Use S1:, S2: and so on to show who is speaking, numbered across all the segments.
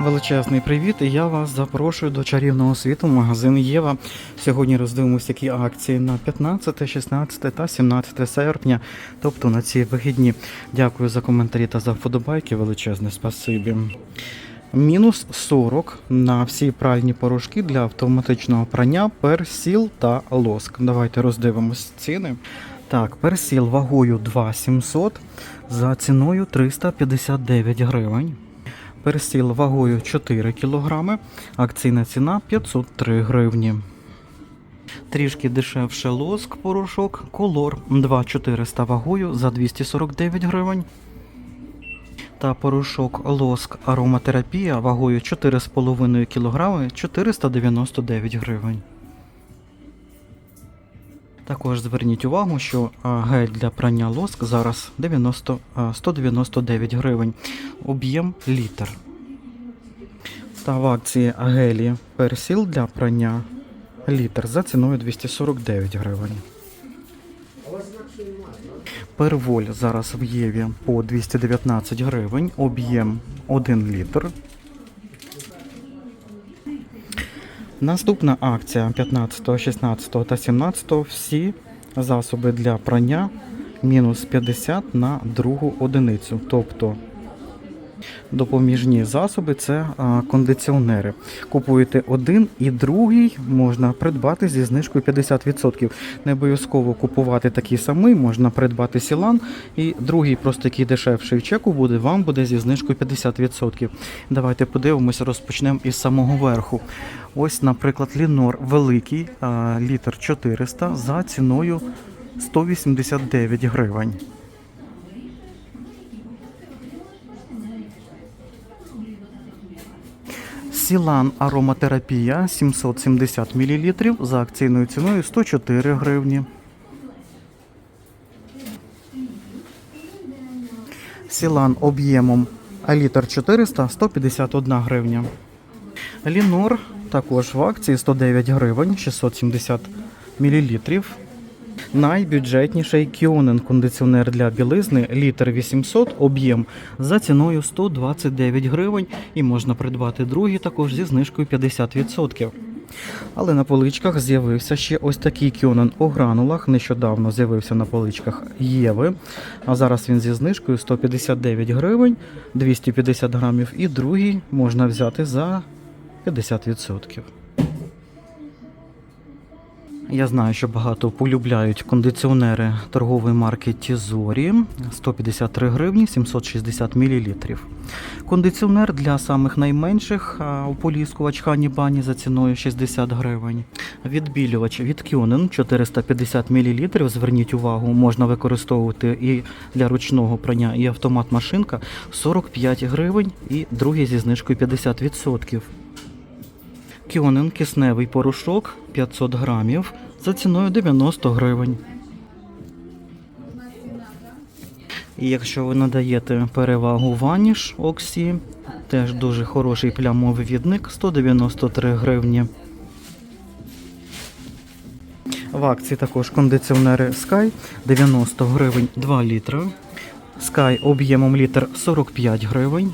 S1: Величезний привіт! і Я вас запрошую до чарівного світу магазин Єва. Сьогодні роздивимося які акції на 15, 16 та 17 серпня, тобто на ці вихідні. Дякую за коментарі та за вподобайки. Величезне спасибі. Мінус 40 на всі пральні порошки для автоматичного прання, персіл та лоск. Давайте роздивимось ціни. Так, персіл вагою 2700 за ціною 359 гривень. Персіл вагою 4 кг, акційна ціна 503 гривні. Трішки дешевше лоск порошок, колор 2400 вагою за 249 гривень. Та порошок лоск ароматерапія вагою 4,5 кг 499 гривень. Також зверніть увагу, що гель для прання лоск зараз 90, 199 гривень, об'єм літр. Та в акції гелі персіл для прання літр за ціною 249 гривень. Перволь зараз в Єві по 219 гривень, об'єм 1 літр. Наступна акція 15, 16 та 17 всі засоби для прання мінус 50 на другу одиницю. Тобто допоміжні засоби це кондиціонери. Купуєте один і другий можна придбати зі знижкою 50%. Не обов'язково купувати такий самий, можна придбати сілан, і другий, просто який дешевший чеку буде, вам буде зі знижкою 50%. Давайте подивимося, розпочнемо із самого верху. Ось, наприклад, Лінор великий, літр 400 за ціною 189 гривень. Сілан ароматерапія 770 мл за акційною ціною 104 гривні. Сілан об'ємом літр 400 151 гривня. Лінор також в акції 109 гривень 670 мл. Найбюджетніший Кіонен кондиціонер для білизни літр 800 об'єм за ціною 129 гривень і можна придбати другий також зі знижкою 50%. Але на поличках з'явився ще ось такий Кіонен у гранулах. Нещодавно з'явився на поличках Єви. А зараз він зі знижкою 159 гривень, 250 грамів. І другий можна взяти за 50%. Я знаю, що багато полюбляють кондиціонери торгової марки Тізорі 153 гривні 760 мл. Кондиціонер для самих найменших ополіскувач Хані Бані за ціною 60 гривень. Відбілювач від Кюнен 450 мл. Зверніть увагу, можна використовувати і для ручного прання, і автомат машинка 45 гривень і другий зі знижкою 50%. Кіонен кисневий порошок 500 грамів за ціною 90 гривень. І якщо ви надаєте перевагу ваніш Оксі, теж дуже хороший плямовий відник 193 гривні. В акції також кондиціонери Sky 90 гривень 2 літри. Sky об'ємом літр 45 гривень.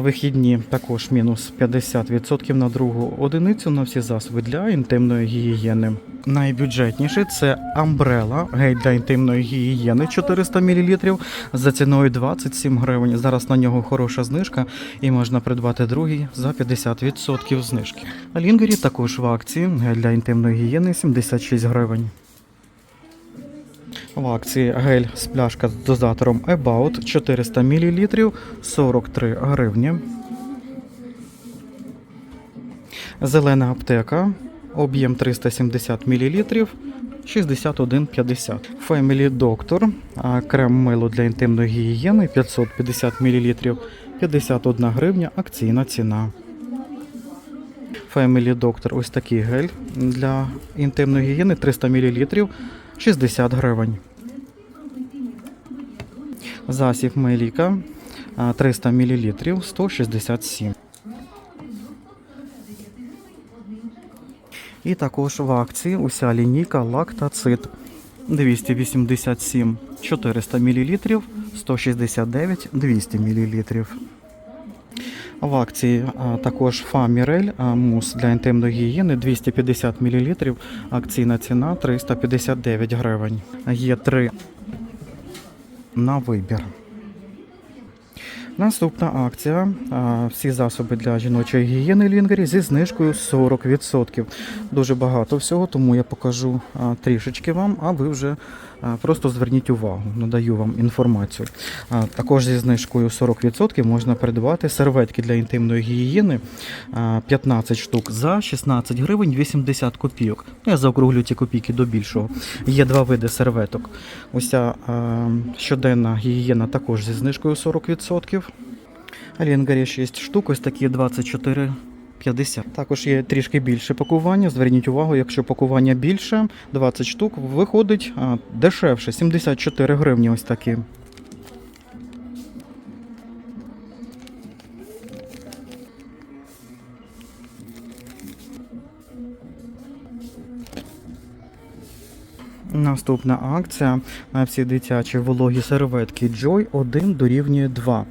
S1: Вихідні також мінус 50% на другу одиницю на всі засоби для інтимної гігієни. Найбюджетніший це Umbrella, гель для інтимної гігієни 400 мл за ціною 27 гривень. Зараз на нього хороша знижка і можна придбати другий за 50% знижки. Лінгері також в акції гель для інтимної гігієни 76 гривень. В акції гель з пляшка з дозатором About 400 мл 43 гривні. Зелена аптека. Об'єм 370 мл 61,50. Family Doctor. Крем мило для інтимної гігієни 550 мл 51 гривня. Акційна ціна. Family Doctor ось такий гель для інтимної гігієни 300 мл 60 гривень. Засіб Меліка 300 мл 167. І також в акції уся лінійка лактацит 287 400 мл 169 200 мл. В акції також Фамірель мус для інтимної гігієни 250 мл. Акційна ціна 359 гривень. Є три на вибір. Наступна акція. Всі засоби для жіночої гігієни лінгері зі знижкою 40%. Дуже багато всього, тому я покажу трішечки вам, а ви вже просто зверніть увагу, надаю вам інформацію. Також зі знижкою 40% можна придбати серветки для інтимної гігієни 15 штук за 16 гривень 80 копійок. Ну, Я заокруглю ці копійки до більшого. Є два види серветок. Ось ця щоденна гігієна також зі знижкою 40%. Лінгарі 6 штук, ось такі 24 50. Також є трішки більше пакування. Зверніть увагу, якщо пакування більше, 20 штук, виходить дешевше, 74 гривні ось такі. Наступна акція на всі дитячі вологі серветки Joy 1 дорівнює 2.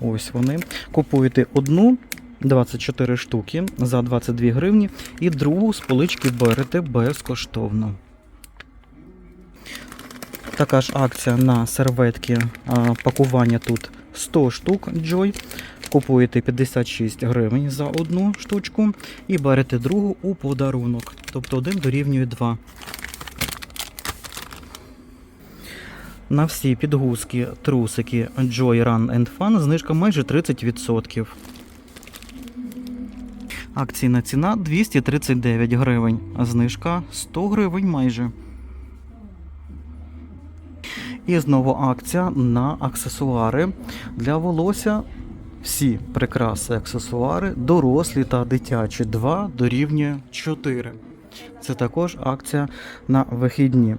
S1: Ось вони. Купуєте одну 24 штуки за 22 гривні і другу з полички берете безкоштовно. Така ж акція на серветки пакування тут 100 штук Joy. Купуєте 56 гривень за одну штучку і берете другу у подарунок. Тобто один дорівнює 2. На всі підгузки, трусики Joy Run and Fun знижка майже 30%. Акційна ціна 239 гривень, а знижка 100 гривень майже. І знову акція на аксесуари для волосся. Всі прикраси аксесуари, дорослі та дитячі 2 дорівнює 4. Це також акція на вихідні.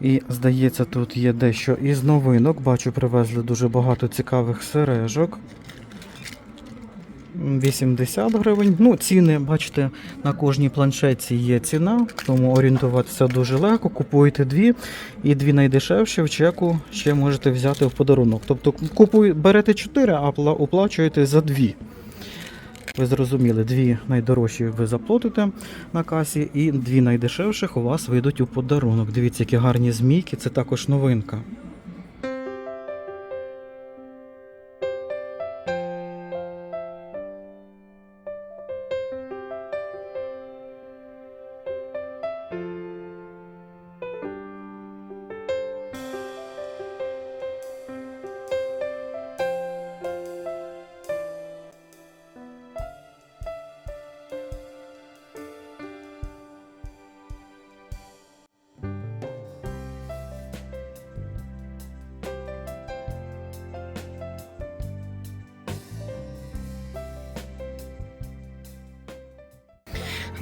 S1: І здається, тут є дещо із новинок. Бачу, привезли дуже багато цікавих сережок. 80 гривень. Ну, ціни, бачите, на кожній планшетці є ціна, тому орієнтуватися дуже легко. Купуєте дві, і дві найдешевші в чеку ще можете взяти в подарунок. Тобто купує, берете 4, а пла- оплачуєте за дві. Ви зрозуміли, дві найдорожчі ви заплатите на касі, і дві найдешевших у вас вийдуть у подарунок. Дивіться, які гарні змійки, це також новинка.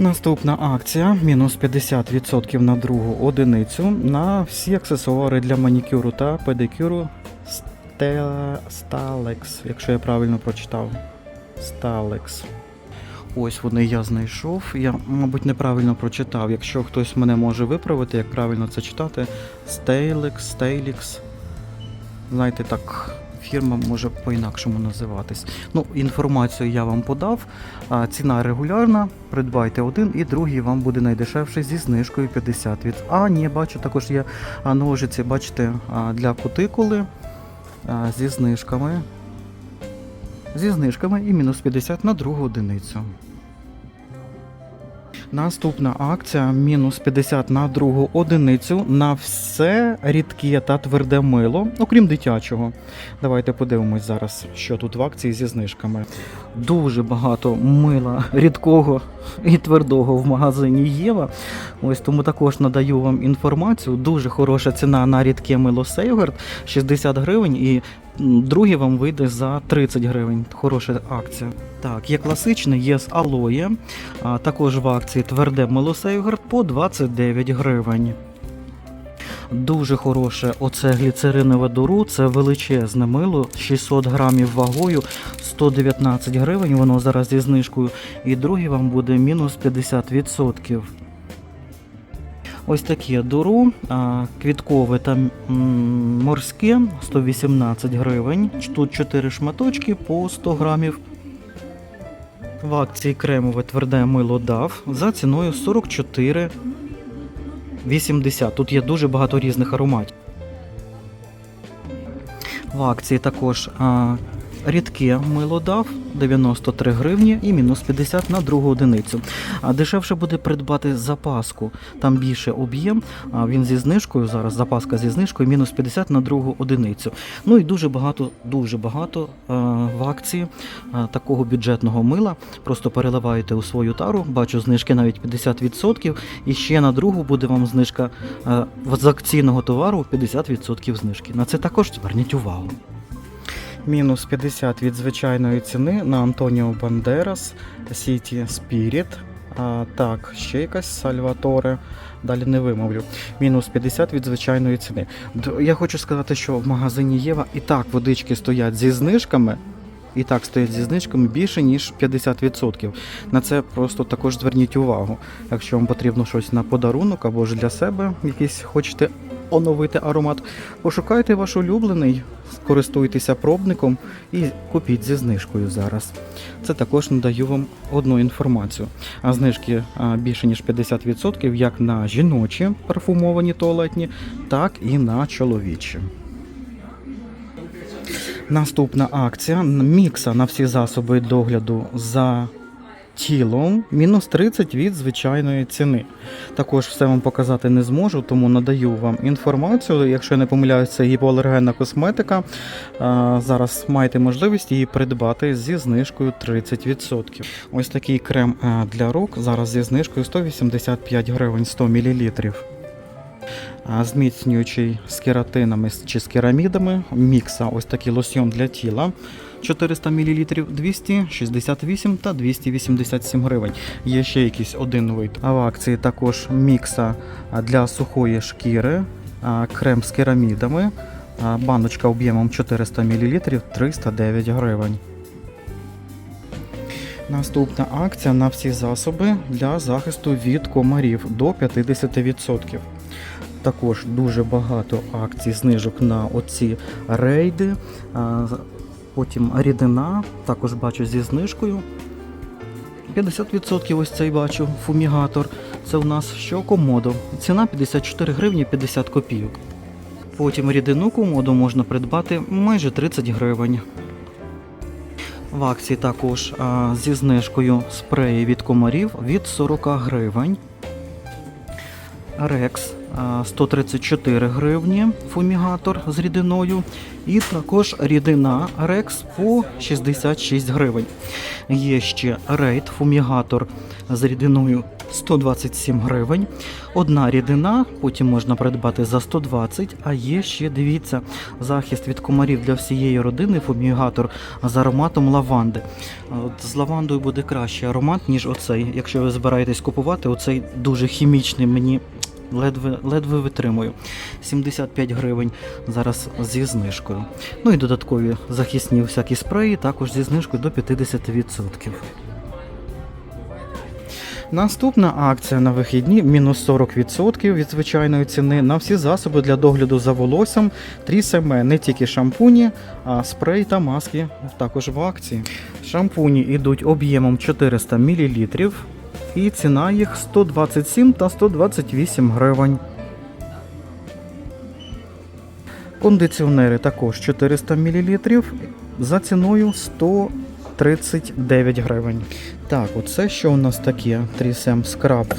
S1: Наступна акція мінус 50% на другу одиницю на всі аксесуари для манікюру та педикюру Stalex, якщо я правильно прочитав. Stalex. Ось вони я знайшов. Я, мабуть, неправильно прочитав. Якщо хтось мене може виправити, як правильно це читати. Stalex, Stalix. Знаєте, так, фірма може по-інакшому називатись. Ну, інформацію я вам подав. Ціна регулярна. Придбайте один і другий вам буде найдешевший зі знижкою 50 від. А, ні, бачу, також є ножиці, бачите, для кутикули зі знижками. Зі знижками і мінус 50 на другу одиницю. Наступна акція мінус 50 на другу одиницю на все рідке та тверде мило, окрім дитячого. Давайте подивимось зараз, що тут в акції зі знижками. Дуже багато мила рідкого і твердого в магазині Єва. Ось тому також надаю вам інформацію. Дуже хороша ціна на рідке мило Сейгард 60 гривень і другий вам вийде за 30 гривень. Хороша акція. Так, є класичний, є з алоє. А також в акції тверде мило Сейгард по 29 гривень. Дуже хороше оце гліцеринове дуру, це величезне мило, 600 грамів вагою, 119 гривень, воно зараз зі знижкою. І другий вам буде мінус 50%. Ось таке дуру, квіткове та морське 118 гривень. Тут 4 шматочки по 100 грамів. В акції кремове тверде мило дав за ціною 44,80. Тут є дуже багато різних ароматів. В акції також рідке мило дав 93 гривні і мінус 50 на другу одиницю. А дешевше буде придбати запаску. Там більше об'єм. А він зі знижкою зараз запаска зі знижкою мінус 50 на другу одиницю. Ну і дуже багато, дуже багато а, в акції а, такого бюджетного мила. Просто переливаєте у свою тару. Бачу знижки навіть 50%. І ще на другу буде вам знижка а, з акційного товару 50% знижки. На це також зверніть увагу. Мінус 50 від звичайної ціни на Антоніо Бандерас, Сіті Спіріт. А, так, ще якась Сальваторе. Далі не вимовлю. Мінус 50 від звичайної ціни. Я хочу сказати, що в магазині Єва і так водички стоять зі знижками. І так стоять зі знижками більше, ніж 50%. На це просто також зверніть увагу. Якщо вам потрібно щось на подарунок або ж для себе, якийсь хочете оновити аромат, пошукайте ваш улюблений, скористуйтеся пробником і купіть зі знижкою зараз. Це також надаю вам одну інформацію. А знижки більше ніж 50% як на жіночі парфумовані туалетні, так і на чоловічі. Наступна акція мікса на всі засоби догляду за тілом мінус 30 від звичайної ціни. Також все вам показати не зможу, тому надаю вам інформацію. Якщо я не помиляюся, це гіпоалергенна косметика. Зараз маєте можливість її придбати зі знижкою 30%. Ось такий крем для рук зараз зі знижкою 185 гривень 100 мл. Зміцнюючий з кератинами чи з керамідами. Мікса, ось такий лосьйон для тіла. 400 мл 268 та 287 гривень. Є ще якийсь один вид. А в акції також мікса для сухої шкіри, крем з керамідами, баночка об'ємом 400 мл 309 гривень. Наступна акція на всі засоби для захисту від комарів до 50%. Також дуже багато акцій знижок на оці рейди. Потім рідина, також бачу зі знижкою. 50% ось цей бачу, фумігатор. Це у нас що комодо. Ціна 54 гривні 50 копійок. Потім рідину комоду можна придбати майже 30 гривень. В акції також а, зі знижкою спреї від комарів від 40 гривень. Рекс 134 гривні фумігатор з рідиною. І також рідина Рекс по 66 гривень. Є ще рейд фумігатор з рідиною 127 гривень. Одна рідина, потім можна придбати за 120, а є ще, дивіться, захист від комарів для всієї родини, фумігатор з ароматом лаванди. От з лавандою буде кращий аромат, ніж оцей. Якщо ви збираєтесь купувати, оцей дуже хімічний, мені ледве, ледве витримую. 75 гривень зараз зі знижкою. Ну і додаткові захисні всякі спреї також зі знижкою до 50%. Наступна акція на вихідні мінус 40% від звичайної ціни на всі засоби для догляду за волоссям трісеме не тільки шампуні, а спрей та маски також в акції. Шампуні йдуть об'ємом 400 мл і ціна їх 127 та 128 гривень. Кондиціонери також 400 мл за ціною 139 гривень. Так, оце що у нас таке? Трісем скраб.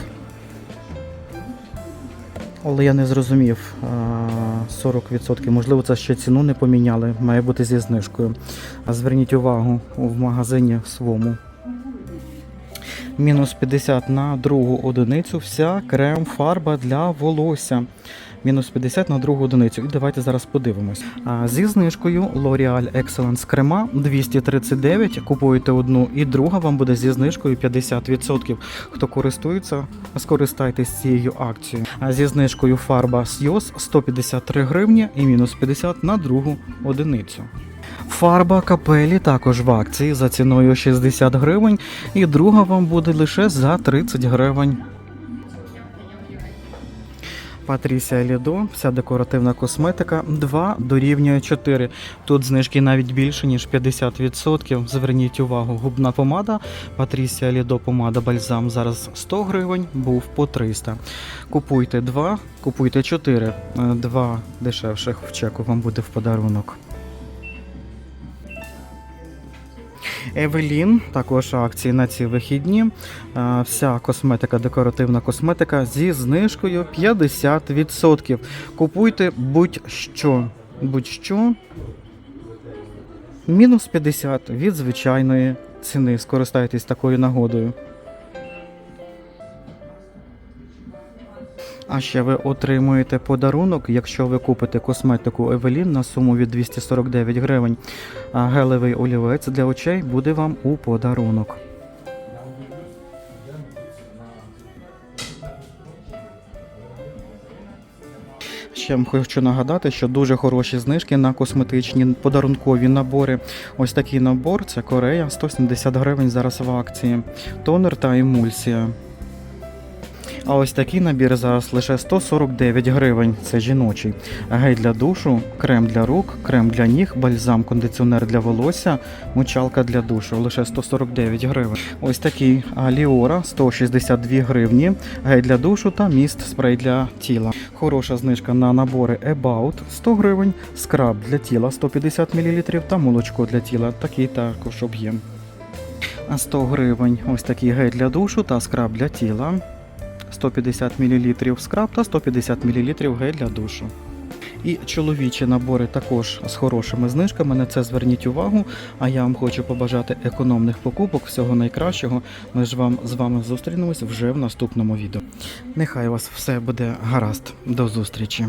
S1: Але я не зрозумів. 40%. Можливо, це ще ціну не поміняли. Має бути зі знижкою. А зверніть увагу в магазині своєму. Мінус 50 на другу одиницю. Вся крем-фарба для волосся. Мінус 50 на другу одиницю. І давайте зараз подивимось. А, зі знижкою L'Oreal Excellence крема 239. Купуєте одну і друга вам буде зі знижкою 50%. Хто користується, скористайтесь цією акцією. А зі знижкою фарба Сйоз 153 гривні і мінус 50 на другу одиницю. Фарба капелі також в акції за ціною 60 гривень, і друга вам буде лише за 30 гривень. Патрісія Лідо, вся декоративна косметика 2 дорівнює 4. Тут знижки навіть більше, ніж 50%. Зверніть увагу, губна помада Патрісія Лідо помада бальзам зараз 100 гривень, був по 300. Купуйте 2, купуйте 4. 2 дешевших в чеку вам буде в подарунок. Евелін, також акції на ці вихідні. Е, Вся косметика, декоративна косметика зі знижкою 50%. Купуйте будь-що. Будь-що. Мінус 50 від звичайної ціни. Скористайтесь такою нагодою. А ще ви отримуєте подарунок, якщо ви купите косметику Евелін на суму від 249 гривень. Гелевий олівець для очей буде вам у подарунок. Ще хочу нагадати, що дуже хороші знижки на косметичні подарункові набори. Ось такий набор це Корея, 170 гривень зараз в акції. Тонер та емульсія. А ось такий набір зараз лише 149 гривень. Це жіночий. Гель для душу, крем для рук, крем для ніг, бальзам, кондиціонер для волосся, мочалка для душу. Лише 149 гривень. Ось такий Аліора 162 гривні. Гель для душу та міст спрей для тіла. Хороша знижка на набори About 100 гривень, скраб для тіла 150 мл та молочко для тіла. Такий також об'єм. А 100 гривень. Ось такий гель для душу та скраб для тіла. 150 мл скраб та 150 мл гель для душу. І чоловічі набори також з хорошими знижками. На це зверніть увагу. А я вам хочу побажати економних покупок, всього найкращого. Ми ж вам з вами зустрінемось вже в наступному відео. Нехай у вас все буде гаразд. До зустрічі!